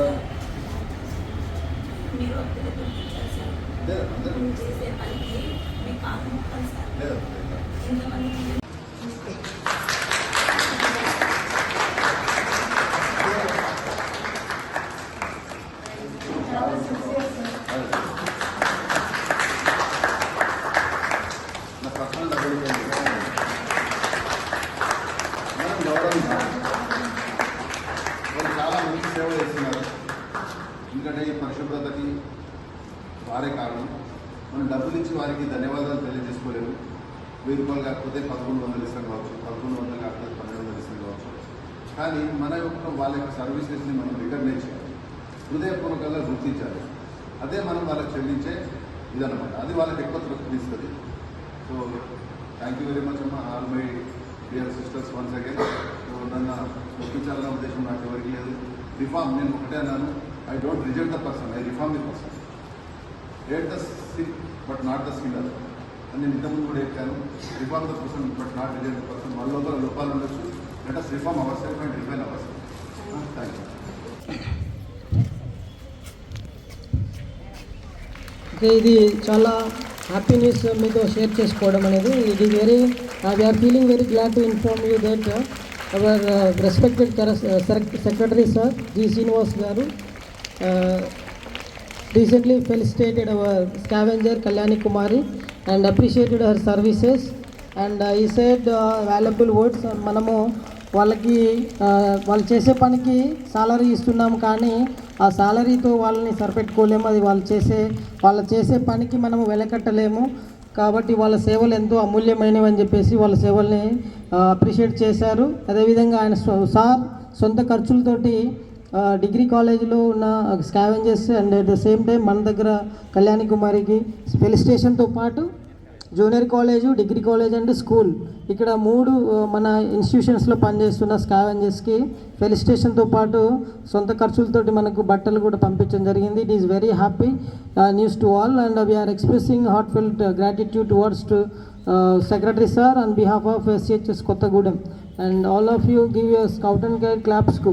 होगा मेरा अपने तो कैसे दे दे जैसे मन के मैं काम कर सकता दे दे इन मन के మనం గౌరవం మనం చాలా మంచి సేవ చేస్తున్నాం ఎందుకంటే ఈ పరిశుభ్రతకి వారే కారణం. మనం డబ్బులు ఇచ్చి వారికి ధన్యవాదాలు తెలియజేసుకోలేము. వెయ్యి రూపాయలు కాకపోతే పదకొండు వందలు ఇస్తాం కావచ్చు. పదకొండు వందలు కాకపోతే పన్నెండు వందలు ఇస్తాం కావచ్చు. కానీ మన యొక్క వాళ్ళ యొక్క సర్వీసెస్ని మనం రికగ్నైజ్ చేయాలి. హృదయపూర్వకంగా గుర్తించాలి. అదే మనం వాళ్ళకి చెల్లించే ఇదన్నమాట. అది వాళ్ళకి ఎక్కువ తృప్తి ఇస్తుంది. So thank you very much అమ్మ. All my dear sisters once again so నన్ను ఒప్పించాలన్న ఉద్దేశం నాకు ఎవరికి లేదు. రిఫార్మ్ నేను ఒకటే అన్నాను. I don't reject the person I reform the person rate the sick but not the skill అని నేను ఇంతకుముందు కూడా చెప్పాను. Reform the person but not reject the person వాళ్ళ లోపల లోపాలు ఉండొచ్చు. Let us reform our self and refine our self thank you okay ఇది చాలా హ్యాపీ న్యూస్ మీతో షేర్ చేసుకోవడం అనేది. ఇది very we're feeling very glad to inform you that our respected secretary sir G Srinivas garu Uh, recently felicitated our scavenger Kalyani Kumari and appreciated her services. And uh, he said uh, valuable words. మనము వాళ్ళకి uh, వాళ్ళు చేసే పనికి salary ఇస్తున్నాము కానీ ఆ సాలరీతో వాళ్ళని సరిపెట్టుకోలేము. అది వాళ్ళు చేసే వాళ్ళు చేసే పనికి మనము వెలకట్టలేము. కాబట్టి వాళ్ళ సేవలు ఎంతో అమూల్యమైనవి అని చెప్పేసి వాళ్ళ సేవల్ని uh, అప్రిషియేట్ చేశారు. అదేవిధంగా ఆయన సార్ సొంత ఖర్చులతోటి డిగ్రీ కాలేజీలో ఉన్న scavengers and at the same time మన దగ్గర కళ్యాణి కుమారికి స్పెల్ స్టేషన్తో పాటు junior college degree college and school. ఇక్కడ మూడు మన ఇన్స్టిట్యూషన్స్లో పనిచేస్తున్న స్కావెంజర్స్కి ఫెలిస్టేషన్తో పాటు సొంత ఖర్చులతోటి మనకు బట్టలు కూడా పంపించడం జరిగింది. It is very happy news to all and we're expressing heartfelt gratitude towards to secretary sir on behalf of SCHS Kothagudem and all of you give your scout and guide క్లాప్స్కు